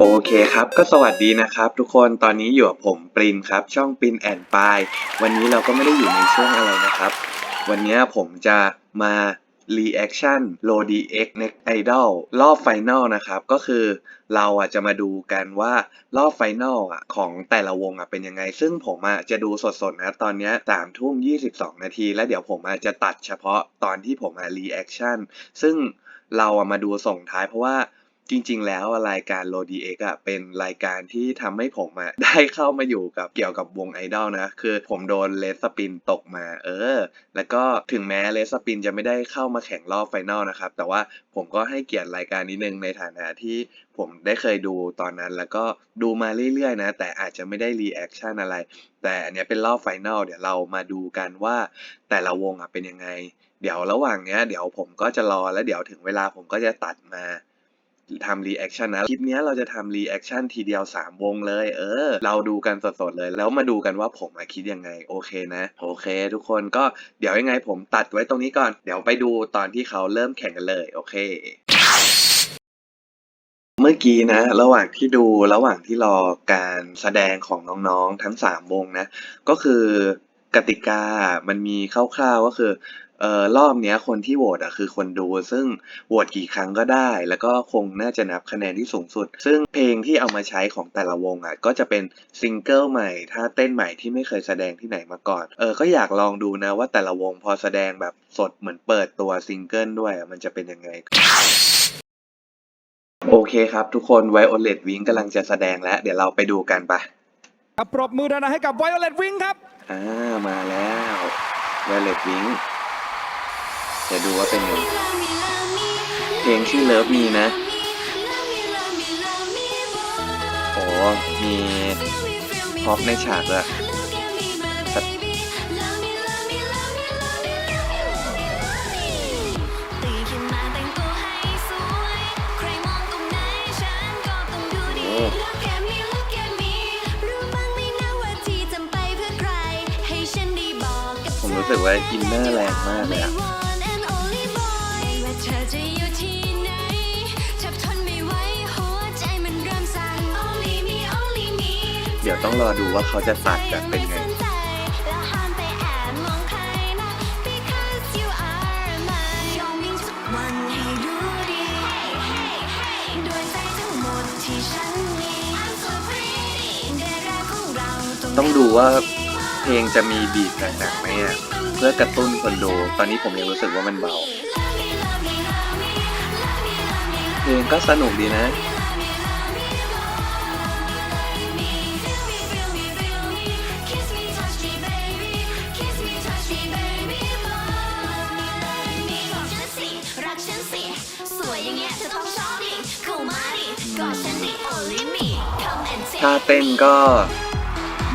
โอเคครับ ก็สวัสดีนะครับ ทุกคนตอนนี้อยู่กับผมปรินครับ ช่องปรินแอนปายวันนี้เราก็ไม่ได้อยู่ในช่วงอะไรนะครับ วันนี้ผมจะมา reaction l o d x next idol รอบไฟนอลนะครับ ก็คือเราอะจะมาดูกันว่ารอบไฟนอลอะของแต่ละวงอะเป็นยังไง ซึ่งผมอะจะดูสดๆนะตอนนี้สามทุ่มยี่สิบสองนาที แล้วเดี๋ยวผมอะจะตัดเฉพาะตอนที่ผมอะ reaction ซึ่งเราอะมาดูส่งท้ายเพราะว่า จริงๆ แล้วรายการ l o d x อะเป็นรายการที่ทำให้ผมอะได้เข้ามาอยู่กับเกี่ยวกับวงไอดอลนะ คือผมโดนเลสสปินตกมา เออ แล้วก็ถึงแม้เลสสปินจะไม่ได้เข้ามาแข่งรอบไฟนอลนะครับ แต่ว่าผมก็ให้เกียรติรายการนี้นึงในฐานะที่ผมได้เคยดูตอนนั้นแล้วก็ดูมาเรื่อยๆนะ แต่อาจจะไม่ได้รีแอคชั่นอะไร แต่อันนี้เป็นรอบไฟนอลเดี๋ยวเรามาดูกันว่าแต่ละวงอะเป็นยังไง เดี๋ยวระหว่างเนี้ยเดี๋ยวผมก็จะรอแล้วเดี๋ยวถึงเวลาผมก็จะตัดมา ทำรีแอคชั่นนะ คลิปนี้เราจะทำรีแอคชั่นทีเดียว 3 วงเลย เออ เราดูกันสดๆเลย แล้วมาดูกันว่าผมคิดยังไง โอเคนะ โอเค ทุกคนก็เดี๋ยวยังไงผมตัดไว้ตรงนี้ก่อน เดี๋ยวไปดูตอนที่เขาเริ่มแข่งกันเลย โอเคเมื่อกี้นะ ระหว่างที่ดูระหว่างที่รอการแสดงของน้องๆทั้ง 3 วงนะ ก็คือกติกามันมีคร่าวๆก็คือ เอ่อรอบเนี้ยคนที่โหวตอะคือคนดู ซึ่งโหวตกี่ครั้งก็ได้ แล้วก็คงน่าจะนับคะแนนที่สูงสุด ซึ่งเพลงที่เอามาใช้ของแต่ละวงอะก็จะเป็นซิงเกิลใหม่ท่าเต้นใหม่ที่ไม่เคยแสดงที่ไหนมาก่อนเออก็อยากลองดูนะว่าแต่ละวงพอแสดงแบบสดเหมือนเปิดตัวซิงเกิลด้วยอะมันจะเป็นยังไงโอเคครับทุกคนไวโอเลตวิงกำลังจะแสดงแล้ว เดี๋ยวเราไปดูกันปะครับปรบมือดังๆให้กับ Violet Wing ครับ อ่ามาแล้วไวโอเลตวิง เดี๋ยวดูว่าเป็นไงเพลงชื่อเลิฟมีนะโอ้มีพ็อปในฉากด้วยผมรู้สึกว่าอินเนอร์แรงมากเลยอะ ดี๋ยวต้องรอดูว่าเขาจะตัดกันเป็นไงต้องดูว่าเพลงจะมีบีทหนักๆไหมอะเพื่อกระตุ้นคนดูตอนนี้ผมยังรู้สึกว่ามันเบา เพลงก็สนุกดีนะ ถ้าเต้นก็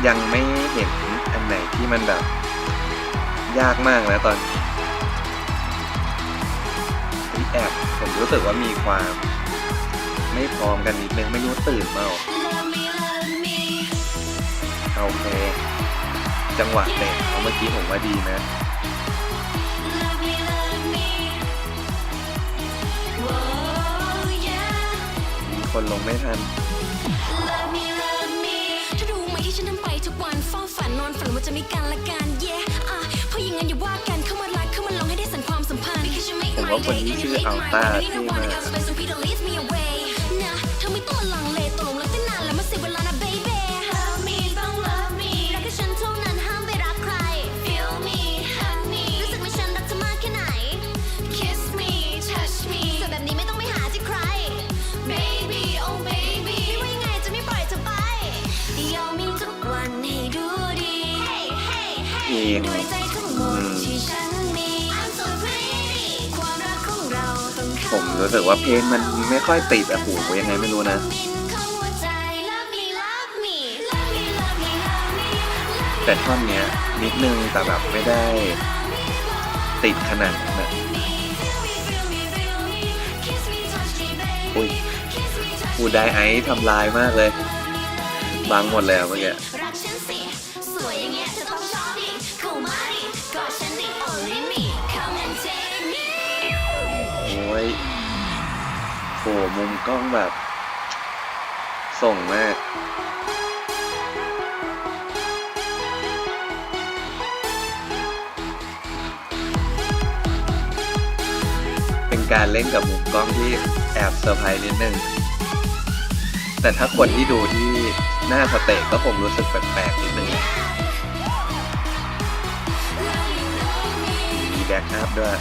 ยังไม่เห็นอันไหนที่มันแบบ ยากมากแล้วตอนนี้แอบผมรู้สึกว่ามีความ ไม่พร้อมกันนิดนึงไม่รู้ตื่นเมาโอเค จังหวะเตะเมื่อกี้ผมว่าดีนะมีคนลงไม่ทัน จะมีกันและกัน yeah อะเพราะอย่างนั้นอย่าว่ากันเข้ามารักเข้ามาลองให้ได้สันความสัมพันธ์ Because you make ผม my ว่าคน day นี้ and ชื่ you อ make อัล my ต้า life ที่ No มา one else but so Peter leads me away นะเธอไม่ต้องลังเลตกลงรักตั้งนานแล้วมาเสียเวลานะ baby love me ต้อง love me รักแค่ฉันเท่านั้นห้ามไปรักใคร feel me hug me รู้สึกไหมฉันรักเธอมากแค่ไหน kiss me touch me สวยแบบนี้ไม่ต้องไปหาที่ใคร baby oh baby เองผมรู้สึกว่าเพลงมันไม่ค่อยติดอะหูยังไงไม่รู้นะ แต่ท่อนเนี้ยนิดนึงแต่แบบไม่ได้ติดขนาดนั้นอุ้ยพูดได้ไอซ์ทำลายมากเลย บางหมดเลยอะเมื่อกี้ โอ้โหมุมกล้องแบบ ส่งมากเป็นการเล่นกับมุมกล้องที่แอบเซอร์ไพรส์นิดนึง แต่ถ้าคนที่ดูที่หน้าสเตจก็คงรู้สึกแปลกๆนิดนึงมีแบ็กอัพด้วย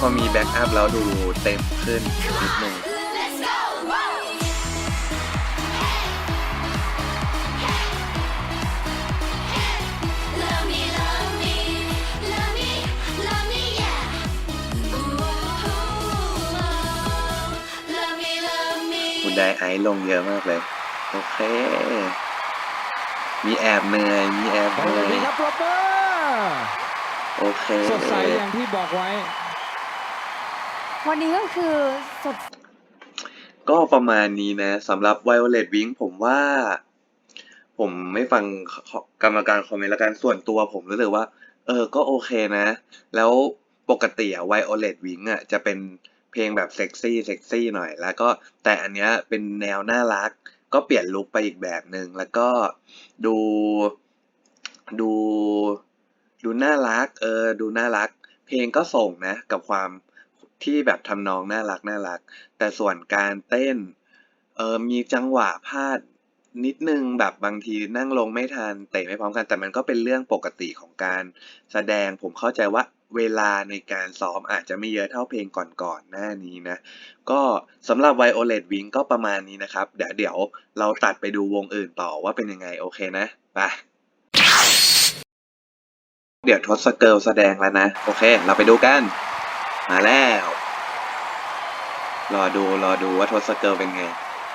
พอมีแบ็กอัพแล้วดูเต็มขึ้นนิดนึง Let's go Love me love me love me love me yeah Ooh, Love me love me คุณได้ไอซ์ลงเยอะมากเลย โอเค มีแอบเหนื่อย มีแอบไวเหโอนื่เลอยตวิงครับปรบมือโอเค สดใสอย่างที่บอกไว้ วันนี้ก็คือสดก็ประมาณนี้นะสำหรับ Violet Wing ผมว่า ผมไม่ฟังกรรมการคอมเมนต์ละกันส่วนตัวผมรู้สึกว่า เออก็โอเคนะ แล้วปกติอะ Violet Wing อะจะเป็นเพลงแบบเซ็กซี่เซ็กซี่หน่อย แล้วก็แต่อันเนี้ยเป็นแนวน่ารัก ก็เปลี่ยนลุคไปอีกแบบหนึ่งแล้วก็ดูดู ดูน่ารัก เออ ดูน่ารัก เพลงก็ส่งนะ กับความ ที่แบบทำนองน่ารักน่ารัก แต่ส่วนการเต้นเออมีจังหวะพลาดนิดนึงแบบบางทีนั่งลงไม่ทันเตะไม่พร้อมกันแต่มันก็เป็นเรื่องปกติของการแสดงผมเข้าใจว่าเวลาในการซ้อมอาจจะไม่เยอะเท่าเพลงก่อนๆหน้านี้นะ ก็สำหรับ Violet Wing ก็ประมาณนี้นะครับ เดี๋ยวเดี๋ยวเราตัดไปดูวงอื่นต่อว่าเป็นยังไงโอเคนะไปเดี๋ยวทศเกิลแสดงแล้วนะ โอเค เราไปดูกัน มาแล้ว รอดูรอดูว่าทศเกิลเป็นไง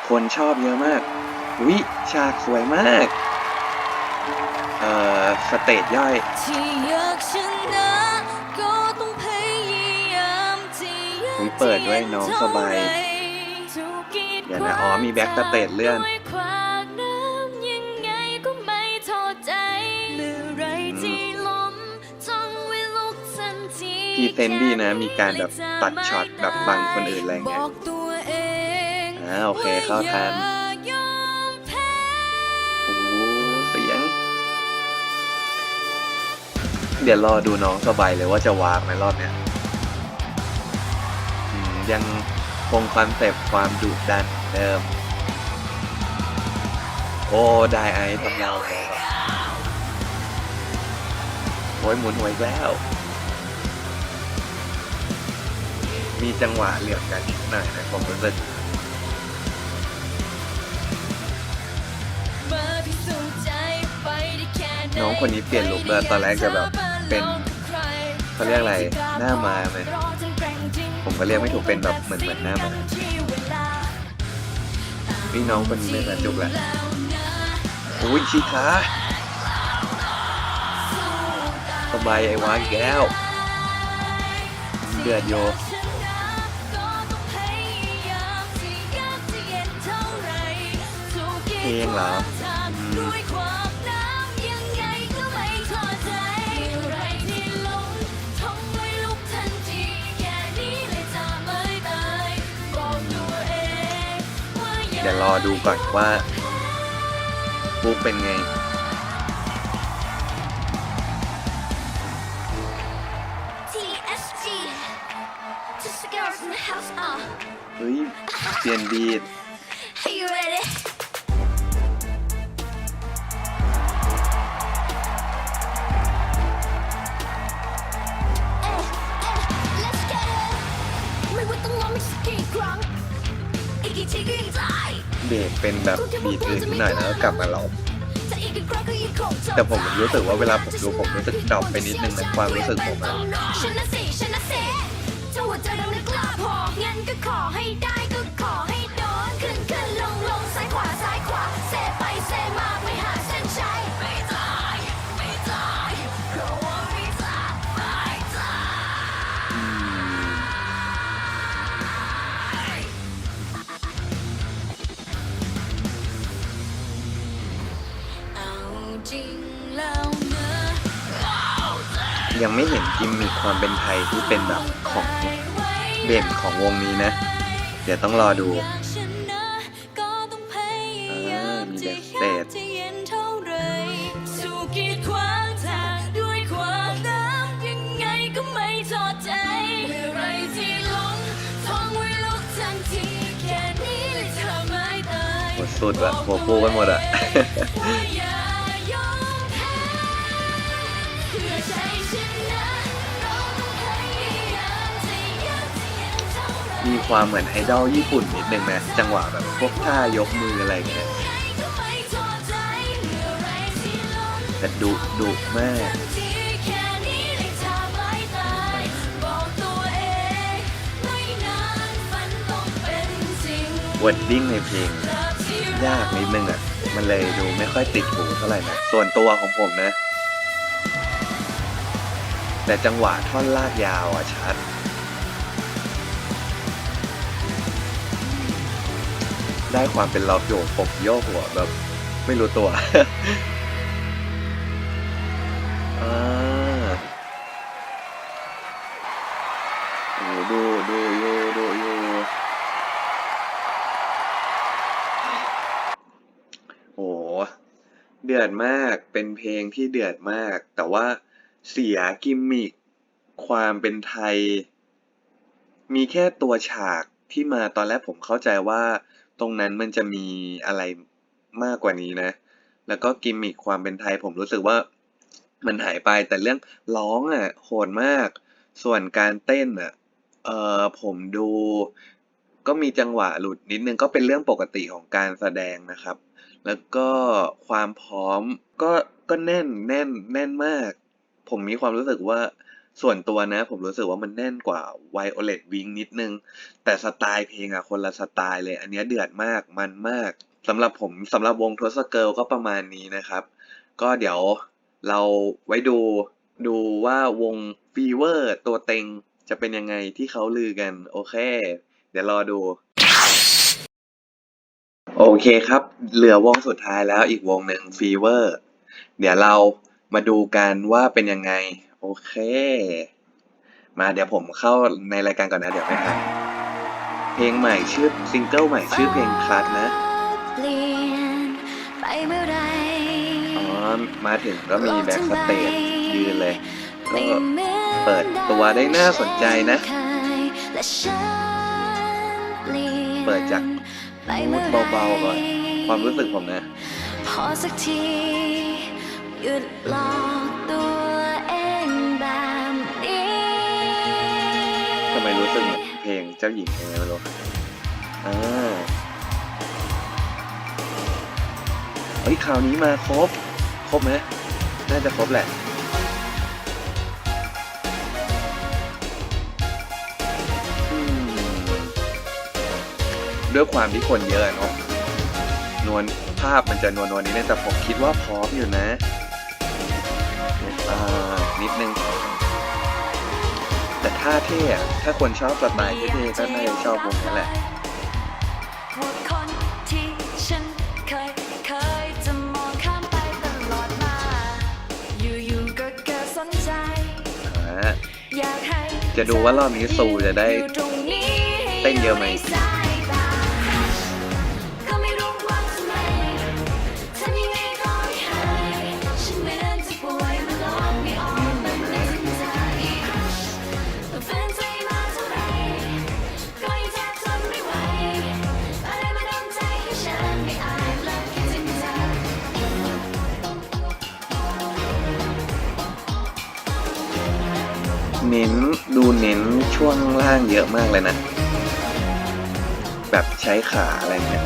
คนชอบเยอะมาก วิฉากสวยมาก เอ่อ สเตจย่อยที่อยากชนะก็ต้องพยายามที่อยากอุ๊ยเปิดด้วยน้องสบายถูกกีดเดี๋ยวนะ อ๋อ มีแบ็คสเตจเลื่อน พรีเซนต์ดีนะ มีการแบบตัดช็อตแบบบังคนอื่นอะไรเงี้ยบอกตัวเองอ่าโอเคเข้าทันว่อย่ายอมแพ้โอ้โหเสียง เดี๋ยวรอดูน้องสบายเลยว่าจะวางไหมรอบเนี้ยอืมยังคงคอนเซปต์ความดุดันเหมือนเดิม โอ้ ได้ไอซ์ทำเราแล้วโอ้ยหมุนหวยแล้ว มีจังหวะเหลื่อมกันนิดหน่อยนะผมรู้สึกมาพิสูจน์ใจไปได้แค่ไหน้องคนนี้เปลี่ยนลุคเลยตอนแรกจะแบบเป็นเขาเรียกอะไรหน้าม้าไหมผมก็เรียกไม่ถูกเป็นแบบเหมือนเหมือนหน้าม้านี่น้องคนนี้เลยนะจุกแหละอุ้ยชีขาสบายไอ้วาอีกแล้วเดือดโย เพลงเหรออืมด้วยความน้ำยังไงก็ไม่ท้อใจเมื่อไรที่ล้มท่องไว้ลุกทันทีแค่นี้เลยจะไม่ตายบอกตัวเองว่าอย่าเดี๋ยวรอดูก่อนว่าบุ๊กเป็นไง TSG Just the girls in the house uh เฮ้ยเปลี่ยนบีด เบรกเป็นแบบบีดอื่นนิดหน่อยแล้วก็กลับมาร้องถ้าอีกกี่ครั้งก็ยิ่งคงเท่าแต่ผมรู้สึกว่าเวลาผมดูผมรู้สึกดรอปไปนิดนึงนะความรู้สึกผมอะ ยังไม่เห็นกิมมีคความเป็นไทยที่เป็นแบบของเด่นของวงนี้นะ เดี๋ยวต้องรอดูมีเดสเตทสุดอะหัวฟูกันหมดอะ มีความเหมือนไอดอลญี่ปุ่นนิดนึงนะจังหวะแบบพวกท่ายกมืออะไรเงี้ยก็ไม่ท้อใจเมื่อไรที่ลงแต่ดุดุมากที่แค่นี้ได้ทำไม่ตายบอกตัวเองไม่นานฝันต้องเป็นจริงวอร์ดดิ้งในเพลงจากที่ยากนิดนึงอะ มันเลยดูไม่ค่อยติดหูเท่าไหร่นะ ส่วนตัวของผมนะ แต่จังหวะท่อนลากยาวอะชัด ได้ความเป็นล็อกโยกผมโยกหัวแบบไม่รู้ตัวดูดูอยู่ดูอยู่โอ้โหเดือดมากเป็นเพลงที่เดือดมาก แต่ว่าเสียกิมมิคความเป็นไทย มีแค่ตัวฉากที่มาตอนแรกผมเข้าใจว่า ตรงนั้นมันจะมีอะไรมากกว่านี้นะ แล้วก็กิมมิคความเป็นไทยผมรู้สึกว่ามันหายไปแต่เรื่องร้องอะโหดมาก ส่วนการเต้นอะเออผมดูก็มีจังหวะหลุดนิดนึงก็เป็นเรื่องปกติของการแสดงนะครับ แล้วก็ความพร้อมก็ก็แน่นแน่นแน่นมาก ผมมีความรู้สึกว่า ส่วนตัวนะ ผมรู้สึกว่ามันแน่นกว่า Violet Wing นิดนึง แต่สไตล์เพลงอะคนละสไตล์เลย อันนี้เดือดมากมันมากสำหรับผมสำหรับวงทศเกิลก็ประมาณนี้นะครับ ก็เดี๋ยวเราไว้ดูดูว่าวงฟีเวอร์ตัวเต็งจะเป็นยังไงที่เขาลือกัน โอเค เดี๋ยวรอดู โอเคครับ เหลือวงสุดท้ายแล้วอีกวงหนึ่งฟีเวอร์เดี๋ยวเรามาดูกันว่าเป็นยังไง โอเค มาเดี๋ยวผมเข้าในรายการก่อนนะ เดี๋ยวไม่ทันเพลงใหม่ชื่อซิงเกิลใหม่ชื่อเพลงคลัดนะเปลี่ยนไปเมื่อไรอ๋อมาถึงก็มีแบ็กสเตจยืนเลย ก็เปิดตัวได้น่าสนใจนะ เปิดจากมูดเบาๆก่อน ความรู้สึกผมนะพอสักทีหยุดหลอกตัว ไมรู้สึกเหมือนเพลงเจ้าหญิงยังไงไม่รู้อ่าเฮ้ยคราวนี้มาครบ ครบไหมน่าจะครบแหละอืมด้วยความที่คนเยอะเนาะนวลภาพมันจะนวลนวลนิดนึงแต่ผมคิดว่าพร้อมอยู่นะอ่านิดนึง แต่ท่าเท่อะถ้าคนชอบสไตล์เท่ๆก็น่าจะชอบวงนี้แหละพวกคนที่ฉันเคยเคยจะมองข้ามไปตลอดมาอยู่ๆก็เกิดสนใจอ่าอยากให้จะดูว่ารอบนี้ซูจะได้อยู่ตรงนี้ให้เต้นเยอะไหม เน้นช่วงล่างเยอะมากเลยนะ แบบใช้ขาอะไรเงี้ย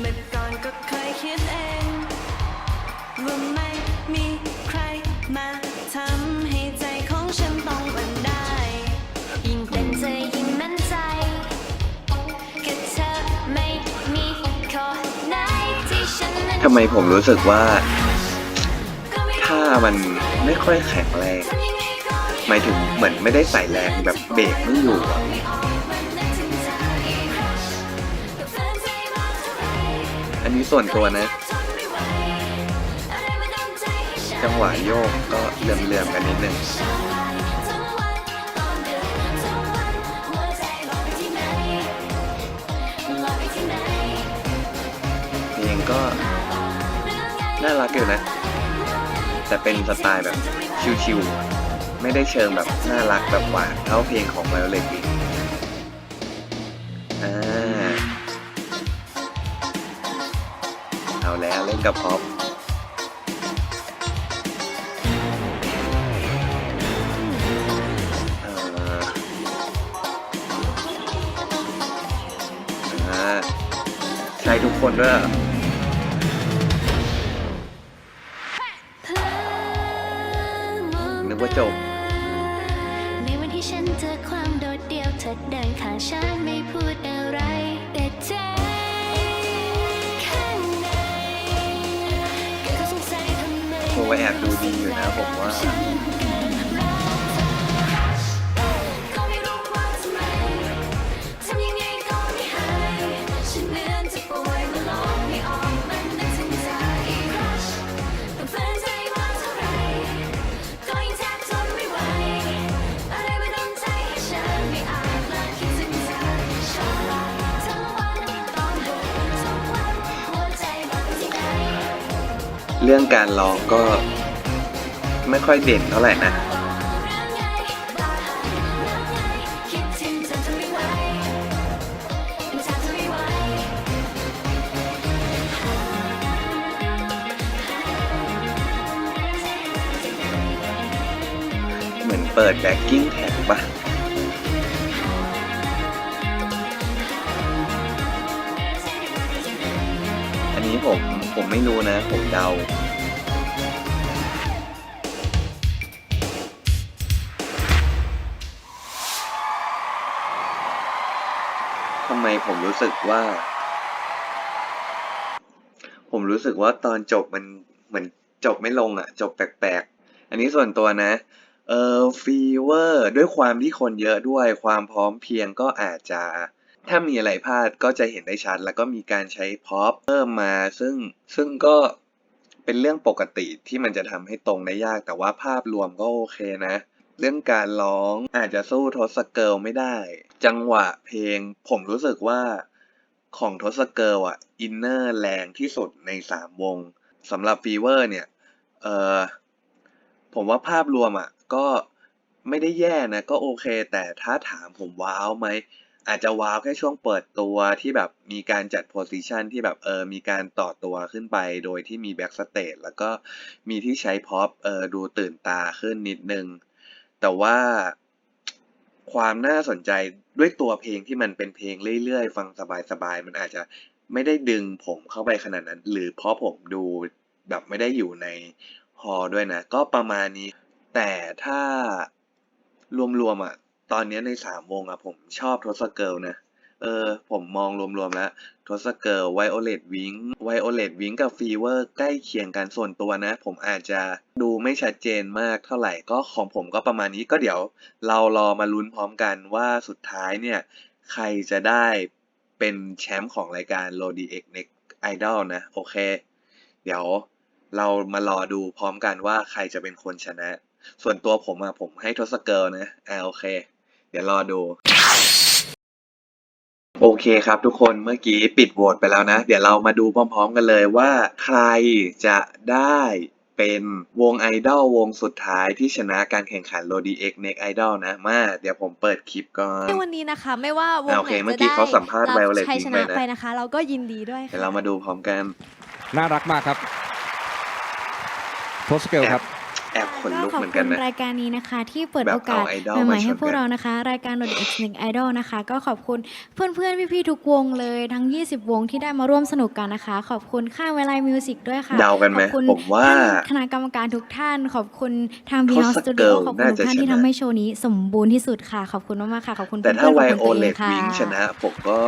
เมื่อก่อนก็เคยคิดเองว่าไม่มีใคร ทำไมผมรู้สึกว่า ถ้ามันไม่ค่อยแข็งแรงหมายถึงเหมือนไม่ได้ใส่แรงแบบเบรกไม่อยู่อะอันนี้ส่วนตัวนะ จังหวะโยกก็เลื่อมๆกันนิดนึงเพลงก็ น่ารักอยู่นะ แต่เป็นสไตล์แบบชิวๆไม่ได้เชิงแบบน่ารักแบบหวานเท่าเพลงของ Violet Wing อ่าเอาแล้วเล่นกับพ็อปใช่ทุกคนด้วย เรื่องการร้องก็ไม่ค่อยเด่นเท่าไหร่นะ ผมไม่รู้นะ ผมเดา ทำไมผมรู้สึกว่า ผมรู้สึกว่าตอนจบมันเหมือนจบไม่ลงอะจบแปลกๆ อันนี้ส่วนตัวนะ เออฟีเวอร์ ด้วยความที่คนเยอะด้วยความพร้อมเพียงก็อาจจะ ถ้ามีอะไรพลาดก็จะเห็นได้ชัด แล้วก็มีการใช้พ็อพเพิ่มมาซึ่งซึ่งก็เป็นเรื่องปกติที่มันจะทำให้ตรงได้ยาก แต่ว่าภาพรวมก็โอเคนะ เรื่องการร้องอาจจะสู้ทศเกิลไม่ได้ จังหวะเพลงผมรู้สึกว่าของทศเกิลอะอินเนอร์แรงที่สุดในสามวงสำหรับฟีเวอร์เนี่ยเออผมว่าภาพรวมอะก็ไม่ได้แย่นะ ก็โอเค แต่ถ้าถามผมว้าวไหม อาจจะว้าวแค่ช่วงเปิดตัวที่แบบมีการจัดโพสิชันที่แบบเออมีการต่อตัวขึ้นไปโดยที่มีแบ็กสเตจแล้วก็มีที่ใช้พ็อปเออดูตื่นตาขึ้นนิดนึง แต่ว่าความน่าสนใจด้วยตัวเพลงที่มันเป็นเพลงเรื่อยๆ ฟังสบายๆ มันอาจจะไม่ได้ดึงผมเข้าไปขนาดนั้น หรือเพราะผมดูแบบไม่ได้อยู่ในฮอล์ด้วยนะ ก็ประมาณนี้ แต่ถ้ารวมๆอะ ตอนนี้ในสามวงอะผมชอบทศเกิลนะ เออ ผมมองรวมๆแล้วทศเกิลไวโอเลตวิงไวโอเลตวิงกับฟีเวอร์ใกล้เคียงกันส่วนตัวนะ ผมอาจจะดูไม่ชัดเจนมากเท่าไหร่ก็ของผมก็ประมาณนี้ก็เดี๋ยว เรารอมาลุ้นพร้อมกันว่าสุดท้ายเนี่ย ใครจะได้เป็นแชมป์ของรายการ l o d x Next Idol นะ โอเค เดี๋ยวเรามารอดูพร้อมกันว่าใครจะเป็นคนชนะ ส่วนตัวผมอะผมให้ทศเกิลนะอ่าโอเค ดี๋ยวรอดู โอเคครับทุกคนเมื่อกี้ปิดโหวตไปแล้วนะ เดี๋ยวเรามาดูพร้อมๆกันเลยว่า ใครจะได้เป็นวงไอดอลวงสุดท้ายที่ชนะการแข่งขัน l o d x Next Idol นะมาเดี๋ยวผมเปิดคลิปก่อนในวันนี้นะคะ ไม่ว่าวงอ่าโอไหเคนเมื่อจะกี้ได้เขาสัมภาษณ์รับ Violet ชัย Pink ชไปนะนะไปนะคะ เราก็ยินดีด้วยเดี๋ยวค่ะเรามาดูพร้อมกัน น่ารักมากครับโพสเกลครับ แอบขนลุกขอบเหมือนคุกันณนะรายการนี้นะคะ ที่เปิดแบบโอกาสเอาไอดอลใหม่มาๆชให้นพวกกันเรานะคะ รายการ Road X Next Idol นะคะ ก็ขอบคุณเพื่อนๆพี่ๆทุกวงเลยทั้ง 20 วงที่ได้มาร่วมสนุกกันนะคะ ขอบคุณค่ายเวลามิวสิกด้วยค่ะเดากันไหมขอบคุณผมว่าท่นคณะกรรมการทุกท่าน ขอบคุณทางท b e y o n ศ Studio เกิลขอบคุณทุกท่านน่าจะที่ชนะทำให้โชว์นี้สมบูรณ์ที่สุดค่ะ ขอบคุณมากๆค่ะขอบคุณแต่เพื่ถ้าอนๆไวขอบโอคุณตัวเลเองตค่ะวิงชนะผมก็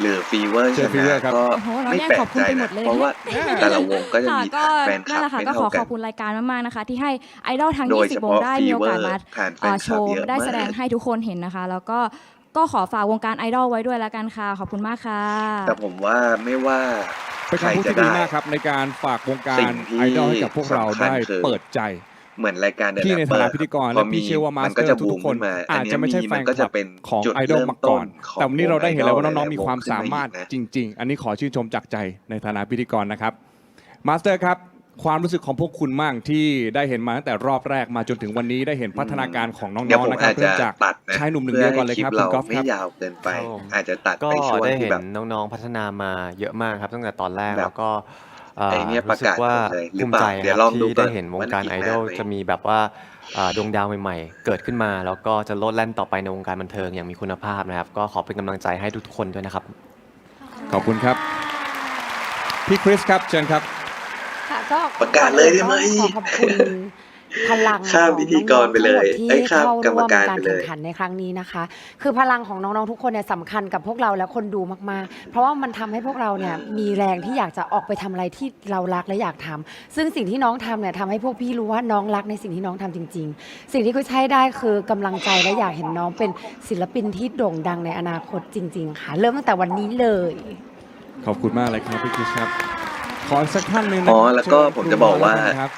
หรือฟีเวอร์ชเจอ Fever นะครับก็โอ้โหเราไม่เนี่ยแปลขกอบคุณใจไปหมนะดเลยเพราะว่าเนี่ยแต่ละวงก็จะค่ะมีก็แฟนคนั่ลันบแหละค่ะไม่ก็ขเท่าอกัขนอบคุณรายการมากๆนะคะ ที่ให้ไอดอลทั้ง โดย20เฉวงพาะได้ฟีมีโอเวอกาสร์มาผ่านแฟเอ่นอคโชลับว์เยอะได้มาแสดงกให้ทุกคนเห็นนะคะ แล้วก็ก็ขอฝากวงการไอดอลไว้ด้วยแล้วกันค่ะ ขอบคุณมากค่ะ แต่ผมว่าไม่ว่า เป็นใครคำพูดจะที่ดีได้มากครับในการฝากวงกาสิ่รงที่ไอดอลให้กับพวกเราสำคัญได้คือ เปิดใจ เหมือนรายการเดที่ในฐานะพิธีกรพและอพี่เชื่อว่ามามัสนเตก็อจะร์บูทุมกๆคนขึ้นมาอาจจะไม่ใช่แฟมันนก็คจะลับเป็นของจุดไอดอลเริ่มมาก่อนต้นของแต่วันนี้เราได้เห็นแล้วว่าวงน้องๆมีความสามารถไอดอลหลายๆวงขึ้นมาอีกนะจริง ๆ อันนี้ขอชื่นชมจากใจในฐานะพิธีกรนะครับมาสเตอร์ครับความรู้สึกของพวกคุณมั่งที่ได้เห็นมาตั้งแต่รอบแรกมาจนถึงวันนี้ได้เห็นพัฒนาการของน้เดี๋ยวองผมๆนะครับอาจจะเริ่มจากตัดนะชายหนุ่มหนึ่งเดียวก่อนเลยครับเพื่คุณให้กอล์ฟลิปครับเราไม่ยาวเกินไปครับผมอาจจะตัดก็ไปช่วงได้ที่เห็นแบบน้องๆพัฒนามาเยอะมากครับตั้งแต่ตอนแรกแบบแล้วก็ เอ่อไอ้เนี่ยประรู้สึกาศกว่าเลยหรือภูมิเปล่าใจเดี๋ยวคลรัอบงดูที่ก่อนได้เห็นวงว่าการอีกไอนาดนอลไหมจะมีแบบว่าอ่าดวงดาวใหม่ๆ เกิดขึ้นมาแล้วก็จะโลดแล่นต่อไปในวงการบันเทิงอย่างมีคุณภาพนะครับ ก็ขอเป็นกำลังใจให้ทุกๆคนด้วยนะครับ ขอบคุณครับ พี่คริสครับเชิญครับ ค่ะก็ประกาศเลยได้ไหมขอขอบคุณ พลังข้ามของพิธีกรไปเลยน้องๆทั้งหมดเอ้ยที่ข้ามเข้ากรร่รวมมการการไปเลยแข่งขันในครั้งนี้นะคะ คือพลังของน้องๆทุกคนเนี่ยสำคัญกับพวกเราและคนดูมากๆ เพราะว่ามันทำให้พวกเราเนี่ยมีแรงที่อยากจะออกไปทำอะไรที่เรารักและอยากทำซึ่งสิ่งที่น้องทำเนี่ยทำให้พวกพี่รู้ว่าน้องรักในสิ่งที่น้องทำจริง ๆ สิ่งที่คุยใช้ได้คือกำลังใจและอยากเห็นน้องเป็นศิลปินที่โด่งดังในอนาคตจริง ๆ ค่ะ เริ่มตั้งแต่วันนี้เลย ขอบคุณมากเลยครับพี่คริสครับขออีกสักท่านหนึ่งนะอ๋อแล้วก็ผมจะบอกว่าเชิญครูครับ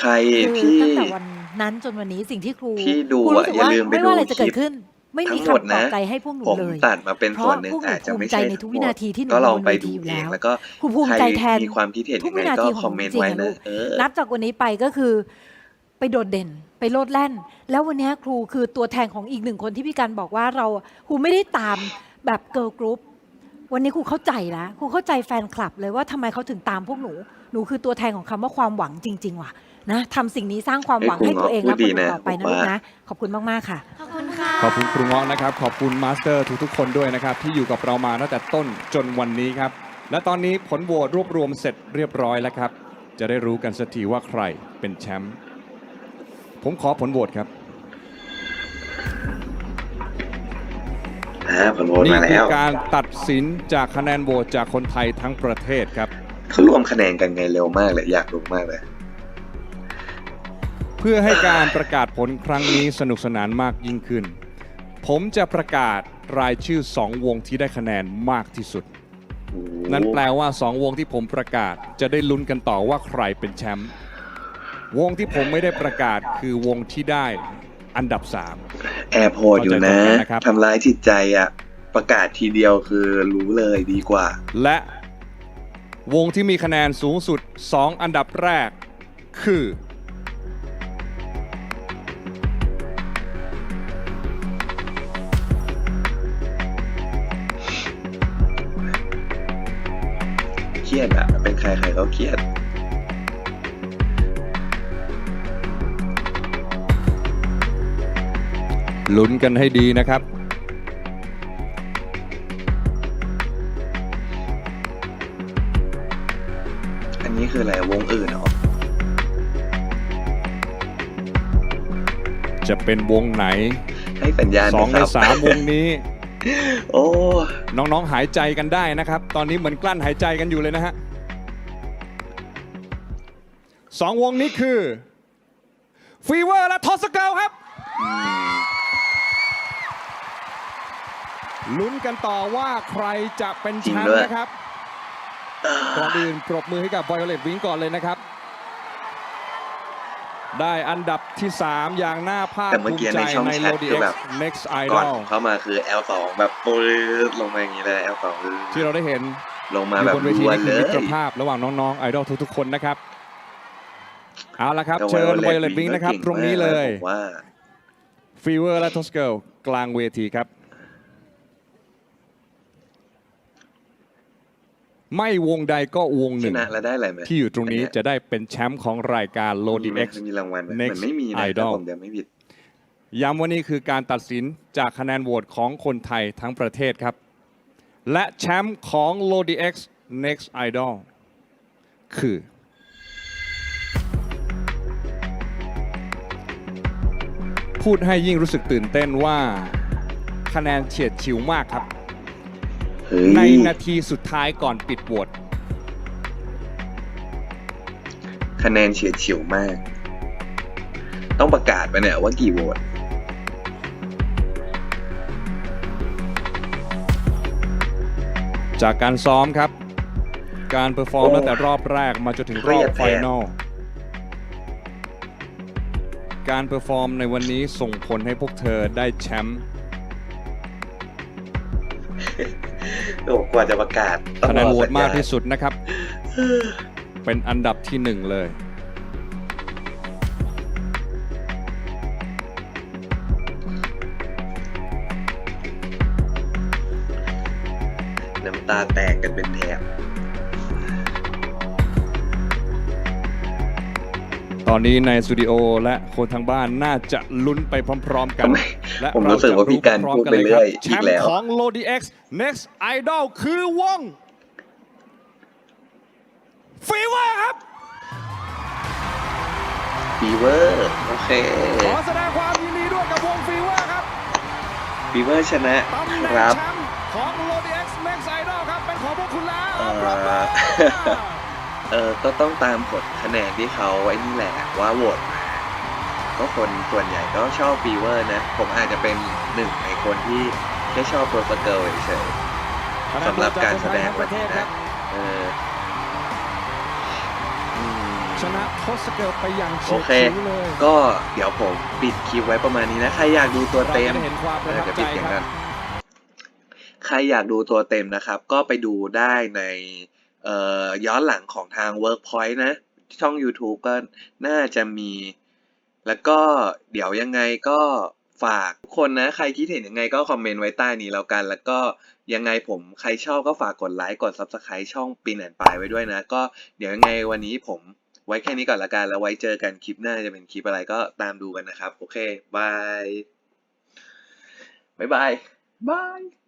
ใครคือที่ ตั้งแต่วันนั้นจนวันนี้สิ่งที่ครูที่ดูครูรู้สึกอะอย่าว่าลืมไปไม่ว่าอะไรดูจะเกิคลิดปขึ้น ไม่มีทั้งหมดคำปลอบนะใจให้พวกหนูผมเลยตัดมาเป็นส่วนหนึ่งเพราะพวกหนูอาจจะไม่ภูมิใจใช่ในทุกวินาทีที่หนูก็ลองไปบนเวทีดูอยู่เอง แล้ว แล้วก็ครูภูมิใจแทน ใครมีความคิดเห็นทุยักงวิไงนาก็ทีคขออมงเมนต์จริงไว้อะลูนะกเออ นับจากวันนี้ไปก็คือไปโดดเด่นไปโลดแล่น แล้ววันนี้ครูคือตัวแทนของอีกหนึ่งคนที่พี่การบอกว่าเราครูไม่ได้ตามแบบเกิร์ลกรุ๊ปวันนี้ครูเข้าใจแล้วครูเข้าใจแฟนคลับเลยว่าทำไมเขาถึงตามพวกหนู หนูคือตัวแทนของคำว่าความหวังจริง ๆ ว่ะ นะทำสิ่งนี้สร้างความหวังเอ้ยให้ตัวเองครูและเงาะคนอื่นพูดดีนะต่อไปนะผมลูกว่านะ ขอบคุณมาก ๆ ค่ะ ขอบคุณค่ะ ขอบคุณครูเงาะนะครับ ขอบคุณมาสเตอร์ทุกๆ คนด้วยนะครับ ที่อยู่กับเรามาตั้งแต่ต้นจนวันนี้ครับ และตอนนี้ผลโหวตรวบรวมเสร็จเรียบร้อยแล้วครับ จะได้รู้กันสักทีว่าใครเป็นแชมป์ผมขอผลโหวตครับ อ่าผลโหวตนี่มาคืแล้อวการตัดสินจากคะแนนโหวตจากคนไทยทั้งประเทศครับ เขารวมคะแนนกันไงเร็วมากเลยอยากรู้มากเลย เพื่อให้การประกาศผลครั้งนี้สนุกสนานมากยิ่งขึ้น ผมจะประกาศรายชื่อ 2 วงที่ได้คะแนนมากที่สุด นั่นแปลว่า 2 วงที่ผมประกาศจะได้ลุ้นกันต่อว่าใครเป็นแชมป์ วงที่ผมไม่ได้ประกาศคือวงที่ได้อันดับแอร์พอร์ตอยู่นะเข้าใจตรงกันนะครับทำร้ายจิตใจอะ ประกาศทีเดียวคือรู้เลยดีกว่า3และวงที่มีคะแนนสูงสุด 2 อันดับแรกคือ เครียดอะเป็นใครใครก็เครียดลุ้นกันให้ดีนะครับ อันนี้คืออะไรวงอื่นเหรอจะเป็นวงไหนให้สัญญาณสองไหในครับสามวงนี้ โอ้น้องๆหายใจกันได้นะครับ ตอนนี้เหมือนกลั้นหายใจกันอยู่เลยนะฮะสองวงนี้คือฟีเวอร์และทอสเกลครับอืมลุ้นกันต่อว่าใครจะเป็นจริแชงมด้ป์วยนะครับก่อนอื่นปรบมือให้กับ Violet Wing ก่อนเลยนะครับ ได้อันดับที่ 3 อย่างน่าภาคแต่เมื่อภูกี้มิใจในช่องในแชท Lodi คือแบ X บ Next ก่อน Idol ผมเข้ามาคือ L2 แบบปื๊ดลงมาอย่างนี้เลย L2 คือที่เราได้เห็นลงอมายู่แบบบนเวทีรัวนี่เลคือมิยตรภาพระหว่างน้องๆไอดอลทุกๆคนนะครับ เอาละครับแต่เชิญ Violet Violet Wing Wing นะครับก็เก่งตรงนี้มากเลย ผมว่า ฟีเวอร์และทอสเกลกลางเวทีครับ ไม่วงใดก็วงหชนึ่ง นะแล้วได้อะไรไหมที่อยู่ตรงนี้อัเยจะได้เป็นแชมป์ของรายการ Lodi มีไหม X มีรางวัลไหม Next มันไม่มีนะ Idol ถ้าผมจำไม่ผิด ย้ำว่านี่คือการตัดสินจากคะแนนโหวตของคนไทยทั้งประเทศครับ และแชมป์ของ Lodi X Next Idol คือ พูดให้ยิ่งรู้สึกตื่นเต้นว่า คะแนนเฉียดฉิวมากครับ เฮ้ยในนาทีสุดท้ายก่อนปิดโหวตคะแนนเฉียดฉิวมาก ต้องประกาศไปเนี่ยว่ากี่โหวตจากการซ้อมครับ การเ e อร์ฟอร์มตั้งแต่รอบแรกมาจนถึงรอบไฟนอลการเ e อร์ฟอร์มในวันนี้ส่งผลให้พวกเธอได้แชมป์ โอ้กว่าจะประกาศต้องคะแนนรอโหวตสัญญณมากที่สุดนะครับ เป็นอันดับที่หนึ่งเลย น้ำตาแตกกันเป็นแถบ ตอนนี้ในสตูดิโอและคนทางบ้านน่าจะลุ้นไปพร้อมๆกันทำไมและผมรู้สึกว่าพี่การเจะพูดไปเรื่อยแชอีกมแล้วป์ของ Lodi X Next Idol คือวงฟีเวอร์ครับฟีเวอร์โอเคขอแสดงความยินดีด้วยกับวงฟีเวอร์ครับฟีเวอร์ชนะตำแหน่งครับแชมป์ของ Lodi X Next Idol ครับเป็นของพวกคุณแล้ว เอ่อปรบมือเออก็ต้องตามผลคะแนนที่เขาไอ้นี่แหละว่าโหวตมาก็คนส่วนใหญ่ก็ชอบฟีเวอร์นะ ผมอาจจะเป็นหนึ่งในคนที่แค่ชอบโปรสเกิลเฉยๆสำหรับการแสดงวันนี้นะเอออืมชนะทศเกิร์ไปอย่างเฉีโอยดเคฉิวเลย ก็เดี๋ยวผมปิดคลิปไว้ประมาณนี้นะ ใครอยากดูตัวเต็มราจะได้เห็นความประทับเดี๋ยวใจปิดเสียงคกัรับนใครอยากดูตัวเต็มนะครับ ก็ไปดูได้ในเอ่อ ย้อนหลังของทาง Workpoint นะ ช่อง YouTube ก็น่าจะมี แล้วก็เดี๋ยวยังไงก็ฝากทุกคนนะ ใครคิดเห็นยังไงก็คอมเมนต์ไว้ใต้นี้แล้วกัน แล้วก็ยังไงผมใครชอบก็ฝากกดไลค์กด Subscribe ช่องปินแอนปายไว้ด้วยนะ ก็เดี๋ยวยังไงวันนี้ผมไว้แค่นี้ก่อนละกัน แล้วไว้เจอกันคลิปหน้าจะเป็นคลิปอะไรก็ตามดูกันนะครับ โอเคบายบายบายบาย